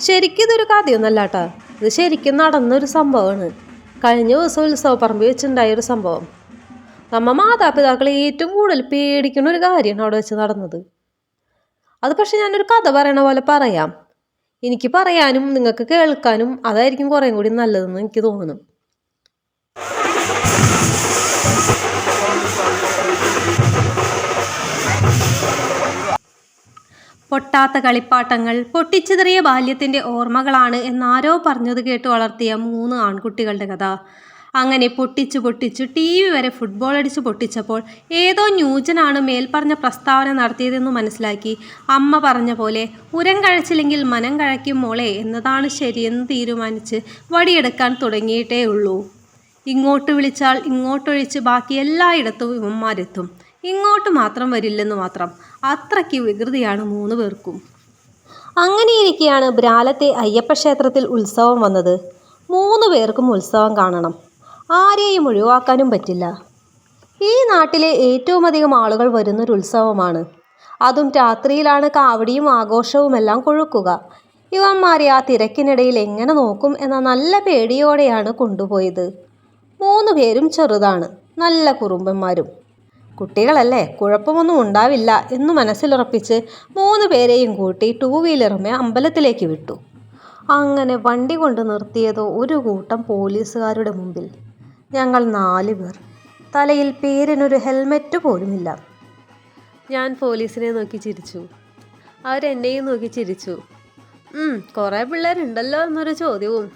ശരിക്കും ഇതൊരു കഥയൊന്നല്ല കേട്ടോ ഇത് ശരിക്കും നടന്നൊരു സംഭവമാണ്. കഴിഞ്ഞ ദിവസം ഉത്സവപ്പറമ്പ് വെച്ചുണ്ടായ ഒരു സംഭവം. നമ്മ മാതാപിതാക്കളെ ഏറ്റവും കൂടുതൽ പേടിക്കുന്ന ഒരു കാര്യമാണ് അവിടെ വെച്ച് നടന്നത്. അത് പക്ഷെ ഞാനൊരു കഥ പറയണ പോലെ പറയാം. എനിക്ക് പറയാനും നിങ്ങൾക്ക് കേൾക്കാനും അതായിരിക്കും കുറേ കൂടി നല്ലതെന്ന് എനിക്ക് തോന്നുന്നു. പൊട്ടാത്ത കളിപ്പാട്ടങ്ങൾ പൊട്ടിച്ചെറിയ ബാല്യത്തിന്റെ ഓർമ്മകളാണ് എന്നാരോ പറഞ്ഞത് കേട്ട് വളർത്തിയ മൂന്ന് ആൺകുട്ടികളുടെ കഥ. അങ്ങനെ പൊട്ടിച്ചു പൊട്ടിച്ചു ടി വി വരെ ഫുട്ബോൾ അടിച്ച് പൊട്ടിച്ചപ്പോൾ ഏതോ ന്യൂജനാണ് മേൽപ്പറഞ്ഞ പ്രസ്താവന നടത്തിയതെന്ന് മനസ്സിലാക്കി. അമ്മ പറഞ്ഞ പോലെ ഉരം കഴിച്ചില്ലെങ്കിൽ മനം കഴയ്ക്കും മോളെ എന്നതാണ് ശരിയെന്ന് തീരുമാനിച്ച് വടിയെടുക്കാൻ തുടങ്ങിയിട്ടേ ഉള്ളൂ ഇങ്ങോട്ട് വിളിച്ചാൽ ഇങ്ങോട്ടൊഴിച്ച് ബാക്കി എല്ലായിടത്തും ഇവന്മാരെത്തും. ഇങ്ങോട്ട് മാത്രം വരില്ലെന്ന് മാത്രം അത്രയ്ക്ക് വികൃതിയാണ് മൂന്ന് പേർക്കും. അങ്ങനെയിരിക്കെയാണ് ബ്രാലത്തെ അയ്യപ്പ ക്ഷേത്രത്തിൽ ഉത്സവം വന്നത്. മൂന്ന് പേർക്കും ഉത്സവം കാണണം. ആരെയും ഒഴിവാക്കാനും പറ്റില്ല. ഈ നാട്ടിലെ ഏറ്റവും അധികം ആളുകൾ വരുന്നൊരു ഉത്സവമാണ്. അതും രാത്രിയിലാണ് കാവടിയും ആഘോഷവുമെല്ലാം കൊഴുക്കുക. ഇവന്മാരെ ആ തിരക്കിനിടയിൽ എങ്ങനെ നോക്കും എന്ന നല്ല പേടിയോടെയാണ് കൊണ്ടുപോയത്. മൂന്ന് പേരും ചെറുതാണ്. നല്ല കുറുമ്പന്മാരും. കുട്ടികളല്ലേ കുഴപ്പമൊന്നും ഉണ്ടാവില്ല എന്ന് മനസ്സിലുറപ്പിച്ച് മൂന്ന് പേരെയും കൂട്ടി ടൂ വീലറുമേ അമ്പലത്തിലേക്ക് വിട്ടു. അങ്ങനെ വണ്ടി കൊണ്ട് നിർത്തിയതോ ഒരു കൂട്ടം പോലീസുകാരുടെ മുമ്പിൽ. ഞങ്ങൾ നാല് പേർ. തലയിൽ പേരിനൊരു ഹെൽമെറ്റ് പോലുമില്ല. ഞാൻ പോലീസിനെ നോക്കി ചിരിച്ചു. അവരെന്നെയും നോക്കി ചിരിച്ചു. "ഉം, കുറേ പിള്ളേരുണ്ടല്ലോ എന്നൊരു ചോദ്യവും.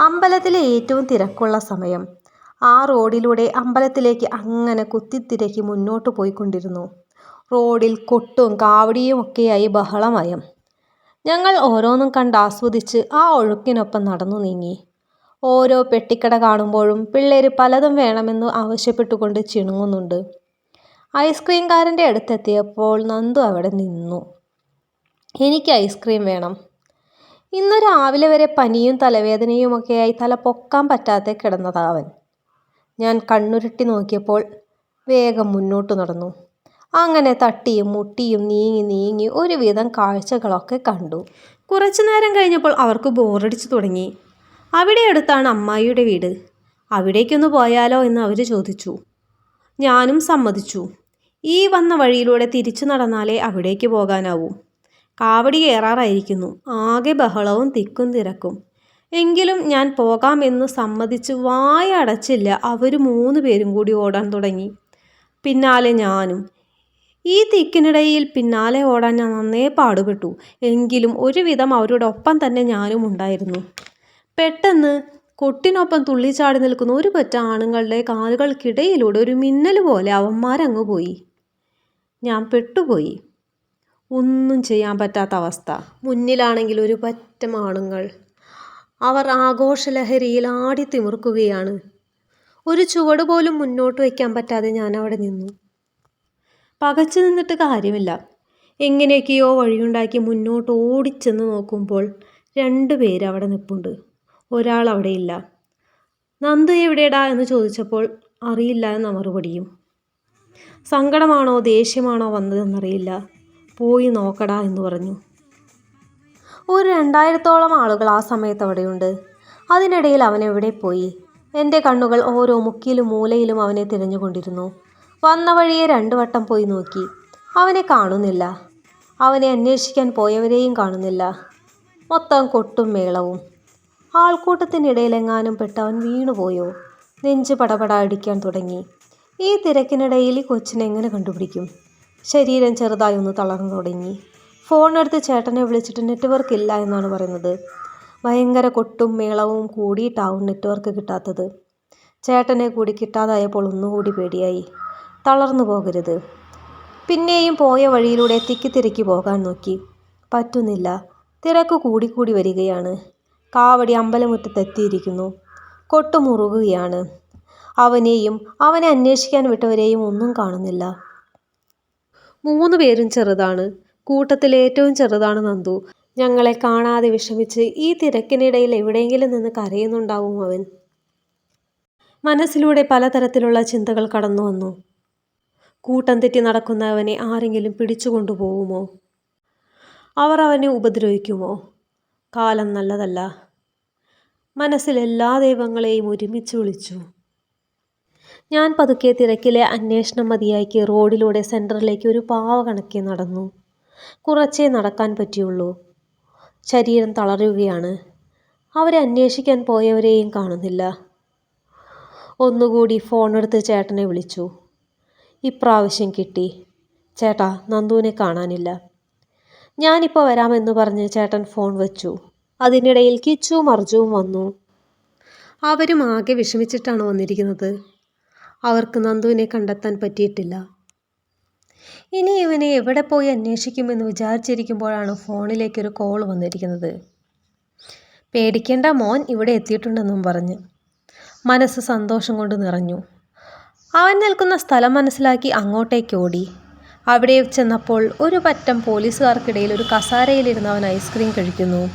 അമ്പലത്തിലെ ഏറ്റവും തിരക്കുള്ള സമയം ആ റോഡിലൂടെ അമ്പലത്തിലേക്ക് അങ്ങനെ കുത്തിത്തിരക്കി മുന്നോട്ട് പോയിക്കൊണ്ടിരുന്നു. റോഡിൽ കൊട്ടും കാവടിയും ഒക്കെയായി ബഹളമയം. ഞങ്ങൾ ഓരോന്നും കണ്ട് ആസ്വദിച്ച് ആ ഒഴുക്കിനൊപ്പം നടന്നു നീങ്ങി. ഓരോ പെട്ടിക്കട കാണുമ്പോഴും പിള്ളേർ പലതും വേണമെന്ന് ആവശ്യപ്പെട്ടുകൊണ്ട് ചിണുങ്ങുന്നുണ്ട്. ഐസ്ക്രീംകാരന്റെ അടുത്തെത്തിയപ്പോൾ നന്ദു അവിടെ നിന്നു. എനിക്ക് ഐസ്ക്രീം വേണം. ഇന്ന് രാവിലെ വരെ പനിയും തലവേദനയുമൊക്കെയായി തല പൊക്കാൻ പറ്റാതെ കിടന്നതാവൻ ഞാൻ കണ്ണുരുട്ടി നോക്കിയപ്പോൾ വേഗം മുന്നോട്ട് നടന്നു. അങ്ങനെ തട്ടിയും മുട്ടിയും നീങ്ങി നീങ്ങി ഒരുവിധം കാഴ്ചകളൊക്കെ കണ്ടു. കുറച്ചു നേരം കഴിഞ്ഞപ്പോൾ അവർക്ക് ബോറടിച്ചു തുടങ്ങി. അവിടെ അടുത്താണ് അമ്മായിയുടെ വീട്. അവിടേക്കൊന്ന് പോയാലോ എന്ന് അവർ ചോദിച്ചു. ഞാനും സമ്മതിച്ചു. ഈ വന്ന വഴിയിലൂടെ തിരിച്ചു നടന്നാലേ അവിടേക്ക് പോകാനാവൂ. കാവടി കയറാറായിരിക്കുന്നു. ആകെ ബഹളവും തിക്കും തിരക്കും. എങ്കിലും ഞാൻ പോകാമെന്ന് സമ്മതിച്ച് വായ അടച്ചില്ല. അവർ മൂന്ന് പേരും കൂടി ഓടാൻ തുടങ്ങി. പിന്നാലെ ഞാനും. ഈ തിക്കിനിടയിൽ പിന്നാലെ ഓടാൻ ഞാൻ നന്നേ പാടുപെട്ടു. എങ്കിലും ഒരുവിധം അവരുടെ ഒപ്പം തന്നെ ഞാനും ഉണ്ടായിരുന്നു. പെട്ടെന്ന് കൊട്ടിനൊപ്പം തുള്ളിച്ചാടി നിൽക്കുന്ന ഒരു പറ്റ ആണുങ്ങളുടെ കാലുകൾക്കിടയിലൂടെ ഒരു മിന്നൽ പോലെ അവന്മാരങ്ങ് പോയി. ഞാൻ പെട്ടുപോയി. ഒന്നും ചെയ്യാൻ പറ്റാത്ത അവസ്ഥ. മുന്നിലാണെങ്കിൽ ഒരു പറ്റം ആണുങ്ങൾ. അവർ ആഘോഷലഹരിയിൽ ആടി തിമിർക്കുകയാണ് ഒരു ചുവട് പോലും മുന്നോട്ട് വയ്ക്കാൻ പറ്റാതെ ഞാൻ അവിടെ നിന്നു. പകച്ചു നിന്നിട്ട് കാര്യമില്ല. എങ്ങനെയൊക്കെയോ വഴിയുണ്ടാക്കി മുന്നോട്ട് ഓടിച്ചെന്ന് നോക്കുമ്പോൾ രണ്ടു പേര് അവിടെ നിൽപ്പുണ്ട് ഒരാൾ അവിടെയില്ല. നന്ദു എവിടെയടാ എന്ന് ചോദിച്ചപ്പോൾ അറിയില്ല എന്ന മറുപടിയും. സങ്കടമാണോ ദേഷ്യമാണോ വന്നതെന്നറിയില്ല. പോയി നോക്കടാ എന്ന് പറഞ്ഞു. ഒരു രണ്ടായിരത്തോളം ആളുകൾ ആ സമയത്ത് അവിടെയുണ്ട്. അതിനിടയിൽ അവൻ എവിടെ പോയി? എന്റെ കണ്ണുകൾ ഓരോ മുക്കിലും മൂലയിലും അവനെ തിരഞ്ഞുകൊണ്ടിരുന്നു. വന്ന വഴിയെ രണ്ടു വട്ടം പോയി നോക്കി. അവനെ കാണുന്നില്ല. അവനെ അന്വേഷിക്കാൻ പോയവരെയും കാണുന്നില്ല. മൊത്തം കൊട്ടും മേളവും. ആൾക്കൂട്ടത്തിനിടയിലെങ്ങാനും പെട്ട് അവൻ വീണുപോയോ? നെഞ്ച് പടപട അടിക്കാൻ തുടങ്ങി. ഈ തിരക്കിനിടയിൽ ഈ കൊച്ചിനെ എങ്ങനെ കണ്ടുപിടിക്കും? ശരീരം ചെറുതായി ഒന്ന് തളർന്നു തുടങ്ങി. ഫോണെടുത്ത് ചേട്ടനെ വിളിച്ചിട്ട് നെറ്റ്വർക്ക് ഇല്ല എന്നാണ് പറയുന്നത്. ഭയങ്കര കൊട്ടും മേളവും കൂടിയിട്ടാവും നെറ്റ്വർക്ക് കിട്ടാത്തത്. ചേട്ടനെ കൂടി കിട്ടാതായപ്പോൾ ഒന്നുകൂടി പേടിയായി. തളർന്നു പോകരുത്. പിന്നെയും പോയ വഴിയിലൂടെ തിക്കി തിരക്കി പോകാൻ നോക്കി. പറ്റുന്നില്ല. തിരക്ക് കൂടിക്കൂടി വരികയാണ്. കാവടി അമ്പലമുറ്റത്തെത്തിയിരിക്കുന്നു കൊട്ടുമുറുകുകയാണ് അവനെയും അവനെ അന്വേഷിക്കാൻ വിട്ടവരെയും ഒന്നും കാണുന്നില്ല. മൂന്ന് പേരും ചെറുതാണ്. കൂട്ടത്തിൽ ഏറ്റവും ചെറുതാണ് നന്ദു. ഞങ്ങളെ കാണാതെ വിഷമിച്ച് ഈ തിരക്കിനിടയിൽ എവിടെയെങ്കിലും നിന്ന് കരയുന്നുണ്ടാവും അവൻ. മനസ്സിലൂടെ പലതരത്തിലുള്ള ചിന്തകൾ കടന്നു വന്നു. കൂട്ടം തെറ്റി നടക്കുന്നവനെ ആരെങ്കിലും പിടിച്ചുകൊണ്ടുപോകുമോ അവർ അവനെ ഉപദ്രവിക്കുമോ? കാലം നല്ലതല്ല. മനസ്സിൽ എല്ലാ ദൈവങ്ങളെയും ഒരുമിച്ച് വിളിച്ചു. ഞാൻ പതുക്കെ തിരക്കിലെ അന്വേഷണം മതിയാക്കി റോഡിലൂടെ സെന്ററിലേക്ക് ഒരു പാവ കണക്കി നടന്നു. കുറച്ചേ നടക്കാൻ പറ്റിയുള്ളൂ. ശരീരം തളരുകയാണ്. അവരെ അന്വേഷിക്കാൻ പോയവരെയും കാണുന്നില്ല. ഒന്നുകൂടി ഫോണെടുത്ത് ചേട്ടനെ വിളിച്ചു. ഇപ്രാവശ്യം കിട്ടി. ചേട്ടാ നന്ദുവിനെ കാണാനില്ല. ഞാനിപ്പോൾ വരാമെന്ന് പറഞ്ഞ് ചേട്ടൻ ഫോൺ വെച്ചു. അതിനിടയിൽ കിച്ചുവും അർജുവും വന്നു. അവരും ആകെ വിഷമിച്ചിട്ടാണ് വന്നിരിക്കുന്നത്. അവർക്ക് നന്ദുവിനെ കണ്ടെത്താൻ പറ്റിയിട്ടില്ല. ഇനി ഇവനെ എവിടെ പോയി അന്വേഷിക്കുമെന്ന് വിചാരിച്ചിരിക്കുമ്പോഴാണ് ഫോണിലേക്കൊരു കോൾ വന്നിരിക്കുന്നത്. പേടിക്കേണ്ട മോൻ ഇവിടെ എത്തിയിട്ടുണ്ടെന്നും പറഞ്ഞ്. മനസ്സ് സന്തോഷം കൊണ്ട് നിറഞ്ഞു. അവൻ നിൽക്കുന്ന സ്ഥലം മനസ്സിലാക്കി അങ്ങോട്ടേക്ക് ഓടി. അവിടെ ചെന്നപ്പോൾ ഒരു പറ്റം പോലീസുകാർക്കിടയിൽ ഒരു കസാരയിലിരുന്ന് അവൻ ഐസ്ക്രീം കഴിക്കുന്നു.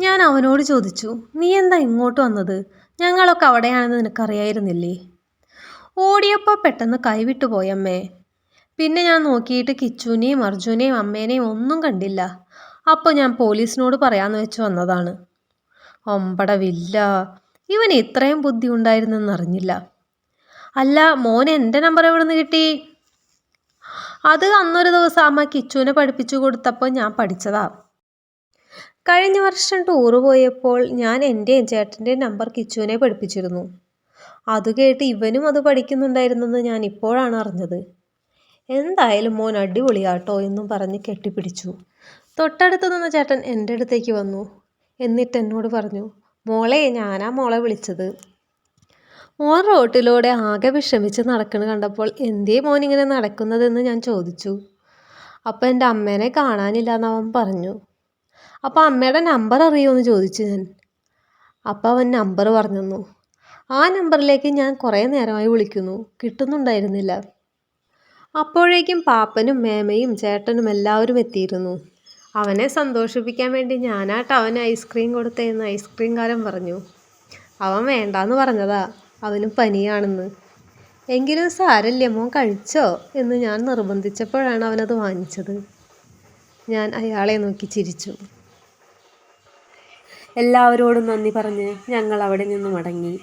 ഞാൻ അവനോട് ചോദിച്ചു നീ എന്താ ഇങ്ങോട്ട് വന്നത്? ഞങ്ങളൊക്കെ അവിടെയാണെന്ന് നിനക്കറിയായിരുന്നില്ലേ? ഓടിയപ്പോൾ പെട്ടെന്ന് കൈവിട്ടു പോയമ്മേ പിന്നെ ഞാൻ നോക്കിയിട്ട് കിച്ചുവിനെയും അർജുനെയും അമ്മേനെയും ഒന്നും കണ്ടില്ല. അപ്പോൾ ഞാൻ പോലീസിനോട് പറയാമെന്ന് വെച്ച് വന്നതാണ്. ഒമ്പട വില്ല ഇവൻ ഇത്രയും ബുദ്ധി ഉണ്ടായിരുന്നെന്ന് അറിഞ്ഞില്ല. അല്ല മോൻ എന്റെ നമ്പർ എവിടെ നിന്ന് കിട്ടി? അത് അന്നൊരു ദിവസം അമ്മ കിച്ചുവിനെ പഠിപ്പിച്ചു കൊടുത്തപ്പോൾ ഞാൻ പഠിച്ചതാ. കഴിഞ്ഞ വർഷം ടൂറ് പോയപ്പോൾ ഞാൻ എന്റെ ചേട്ടന്റെയും നമ്പർ കിച്ചുവിനെ പഠിപ്പിച്ചിരുന്നു. അത് കേട്ട് ഇവനും അത് പഠിക്കുന്നുണ്ടായിരുന്നെന്ന് ഞാൻ ഇപ്പോഴാണ് അറിഞ്ഞത്. എന്തായാലും മോൻ അടിപൊളിയാട്ടോ എന്നും പറഞ്ഞ് കെട്ടിപ്പിടിച്ചു. തൊട്ടടുത്ത് നിന്ന ചേട്ടൻ എന്റെ അടുത്തേക്ക് വന്നു. എന്നിട്ട് എന്നോട് പറഞ്ഞു മോളെ ഞാനാ മോളെ വിളിച്ചത്. മോൻ റോട്ടിലൂടെ ആകെ വിഷമിച്ച് നടക്കണ കണ്ടപ്പോൾ എന്തേ മോൻ ഇങ്ങനെ നടക്കുന്നതെന്ന് ഞാൻ ചോദിച്ചു. അപ്പോൾ എന്റെ അമ്മേനെ കാണാനില്ല എന്ന് അവൻ പറഞ്ഞു. അപ്പോൾ അമ്മയുടെ നമ്പർ അറിയുമെന്ന് ചോദിച്ചു ഞാൻ. അപ്പോൾ അവൻ നമ്പർ പറഞ്ഞു ആ നമ്പറിലേക്ക് ഞാൻ കുറേ നേരമായി വിളിക്കുന്നു. കിട്ടുന്നുണ്ടായിരുന്നില്ല. അപ്പോഴേക്കും പാപ്പനും മേമയും ചേട്ടനും എല്ലാവരും എത്തിയിരുന്നു. അവനെ സന്തോഷിപ്പിക്കാൻ വേണ്ടി ഞാനാട്ട് അവന് ഐസ്ക്രീം കൊടുത്തേന്ന് ഐസ്ക്രീംകാരൻ പറഞ്ഞു. അവൻ വേണ്ടാന്ന് പറഞ്ഞതാ. അവന് പനിയാണെന്ന്. എങ്കിലും സാരല്ലേ മോൻ കഴിച്ചോ എന്ന് ഞാൻ നിർബന്ധിച്ചപ്പോഴാണ് അവനത് വാങ്ങിച്ചത്. ഞാൻ അയാളെ നോക്കി ചിരിച്ചു. എല്ലാവരോടും നന്ദി പറഞ്ഞ് ഞങ്ങൾ അവിടെ നിന്ന് മടങ്ങി.